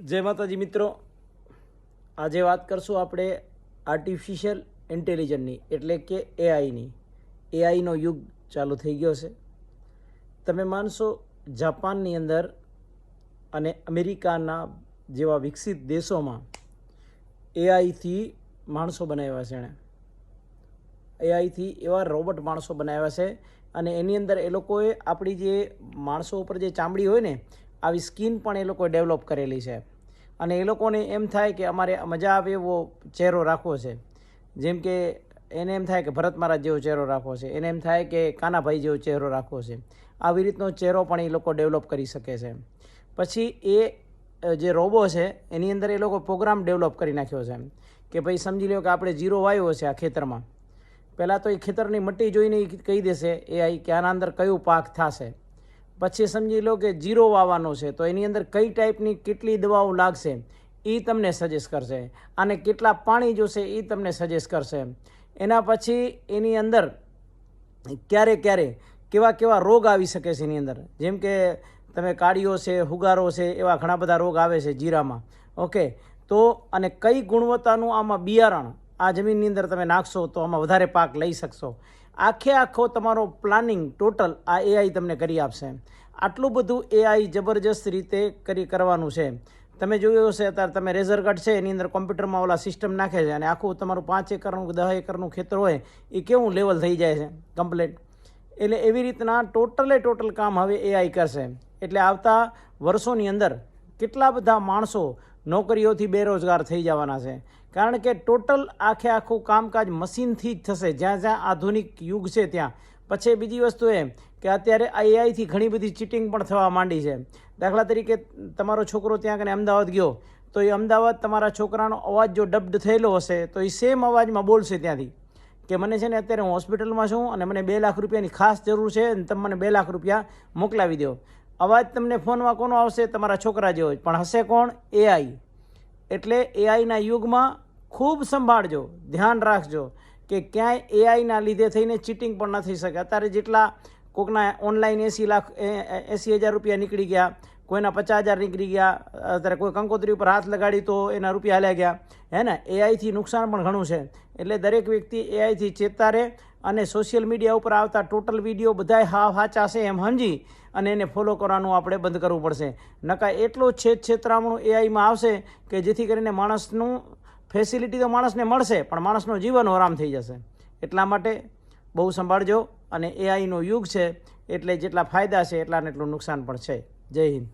જય માતાજી મિત્રો. આજે વાત કરશું આપણે આર્ટિફિશિયલ ઇન્ટેલિજન્સની એટલે કે એઆઈની એઆઈનો યુગ ચાલુ થઈ ગયો છે. તમે માનશો જાપાનની અંદર અને અમેરિકાના જેવા વિકસિત દેશોમાં એઆઈથી માણસો બનાવ્યા છે એણે. એઆઈથી એવા રોબોટ માણસો બનાવ્યા છે અને એની અંદર એ લોકોએ આપણી જે માણસો ઉપર જે ચામડી હોય ને આવી સ્કિન પણ એ લોકોએ ડેવલપ કરેલી છે. અને એ લોકોને એમ થાય કે અમારે મજા આવે એવો ચહેરો રાખવો છે. જેમ કે એને એમ થાય કે ભરત મહારાજ જેવો ચહેરો રાખવો છે. એને એમ થાય કે કાનાભાઈ જેવો ચહેરો રાખવો છે. આવી રીતનો ચહેરો પણ એ લોકો ડેવલપ કરી શકે છે. પછી એ જે રોબો છે, એની અંદર એ લોકો પ્રોગ્રામ ડેવલપ કરી નાખ્યો છે. કે ભાઈ સમજી લો કે આપણે જીરો વાવ્યો છે આ ખેતરમાં. પહેલાં તો એ ખેતરની મટ્ટી જોઈને એ કહી દેશે, એ કે આના અંદર કયું પાક થશે? પછી સમજી લો કે જીરો વાવવાનો છે, તો એની અંદર કઈ ટાઈપની કેટલી દવાઓ લાગશે એ તમને સજેસ્ટ કરશે. અને કેટલા પાણી જોશે એ તમને સજેસ્ટ કરશે. એના પછી એની અંદર ક્યારે ક્યારે કેવા કેવા રોગ આવી શકે છે એની અંદર. જેમ કે તમે કાળીઓ છે, હુગારો છે, એવા ઘણા બધા રોગ આવે છે જીરામાં. ઓકે, તો અને કઈ ગુણવત્તાનું આમાં બિયારણ આ જમીનની અંદર તમે નાખશો, તો આમાં વધારે પાક લઈ શકશો. આખે આખો તમારો પ્લાનિંગ ટોટલ આ એઆઈ તમને કરી આપશે. આટલું બધું એઆઈ જબરજસ્ત રીતે કરી કરવાનું છે. તમે જોયું હશે, અત્યારે તમે રેઝર કટ છે, એની અંદર કોમ્પ્યુટરમાં ઓલા સિસ્ટમ નાખે છે અને આખું તમારું પાંચ એકરનું દસ એકરનું ખેતર હોય એ કેવું લેવલ થઈ જાય છે કમ્પ્લેટ એટલે એવી રીતના ટોટલે ટોટલ કામ હવે એઆઈ કરશે. એટલે આવતા વર્ષોની અંદર કેટલા બધા માણસો નોકરીઓથી બેરોજગાર થઈ જવાના છે. કારણ કે ટોટલ આખે આખું કામકાજ મશીનથી જ થશે. જ્યાં જ્યાં આધુનિક યુગ છે ત્યાં. પછી બીજી વસ્તુ એ કે અત્યારે આઈઆઈથી ઘણી બધી ચીટિંગ પણ થવા માંડી છે. દાખલા તરીકે તમારો છોકરો ત્યાં કને અમદાવાદ ગયો, તો એ અમદાવાદ તમારા છોકરાનો અવાજ જો ડબ્ડ થયેલો હશે, તો એ સેમ અવાજમાં બોલશે ત્યાંથી. કે મને છે ને અત્યારે હું હોસ્પિટલમાં છું અને મને બે લાખ રૂપિયાની ખાસ જરૂર છે અને તમે મને બે લાખ રૂપિયા મોકલાવી દો. અવાજ તમને ફોનમાં કોનો આવશે? તમારા છોકરા જેવો જ. પણ હશે કોણ? એઆઈ એટલે એઆઈના યુગમાં ખૂબ સંભાળજો. ધ્યાન રાખજો કે ક્યાંય એઆઈના લીધે થઈને ચીટિંગ પણ ન થઈ શકે. અત્યારે જેટલા કોકના ઓનલાઈન એંસી લાખ એંસી હજાર રૂપિયા નીકળી ગયા, કોઈના પચાસ હજાર નીકળી ગયા, અત્યારે કોઈ કંકોત્રી ઉપર હાથ લગાડી તો એના રૂપિયા હાલ્યા ગયા. હે ને? એઆઈથી નુકસાન પણ ઘણું છે. એટલે દરેક વ્યક્તિ એઆઈથી ચેતતા રહે. અને સોશિયલ મીડિયા ઉપર આવતા ટોટલ વીડિયો બધાય હાવ હાચા છે એમ સમજી અને એને ફોલો કરવાનું આપણે બંધ કરવું પડશે. નકા એટલો છેદ છેતરામણું એઆઈમાં આવશે કે જેથી કરીને માણસનું ફેસિલિટી તો માણસને મળશે, પણ માણસનો જીવન આરામ થઈ જશે. એટલા માટે બહુ સંભાળજો અને એઆઈનો યુગ છે, એટલે જેટલા ફાયદા છે એટલાને એટલું નુકસાન પણ છે. જય હિન્દ.